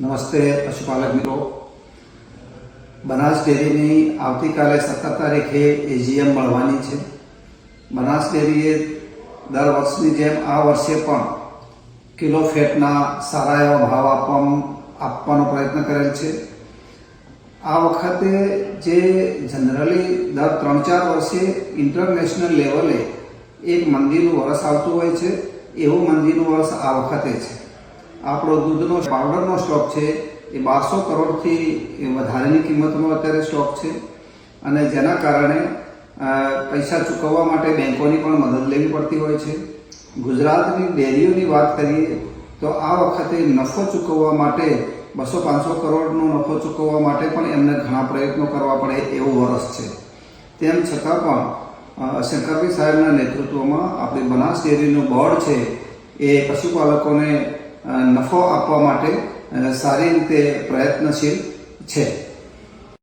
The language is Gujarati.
નમસ્તે પશુપાલક મિત્રો. બનાસ ડેરીની આવતીકાલે સત્તર તારીખે એજીએમ મળવાની છે. બનાસ ડેરીએ દર વર્ષની જેમ આ વર્ષે પણ કિલો ફેટના સારા એવા ભાવ આપવા આપવાનો પ્રયત્ન કરેલ છે. આ વખતે જે જનરલી દર ત્રણ ચાર વર્ષે ઇન્ટરનેશનલ લેવલે એક મંદીનું વર્ષ આવતું હોય છે, એવું મંદીનું વર્ષ આ વખતે છે. આપણો દૂધનો પાવડરનો સ્ટોક છે, એ બારસો કરોડથી વધારેની કિંમતનો અત્યારે સ્ટોક છે. અને જેના કારણે પૈસા ચૂકવવા માટે બેંકોની પણ મદદ લેવી પડતી હોય છે. ગુજરાતની ડેરીઓની વાત કરીએ, તો આ વખતે નફો ચૂકવવા માટે, બસો પાંચસો કરોડનો નફો ચૂકવવા માટે પણ એમને ઘણા પ્રયત્નો કરવા પડે એવું વર્ષ છે. તેમ છતાં પણ શંકરભાઈ સાહેબના નેતૃત્વમાં આપણી બનાસ ડેરીનું બોર્ડ છે, એ પશુપાલકોને નફો આપવા માટે સારી રીતે પ્રયત્નશીલ છે.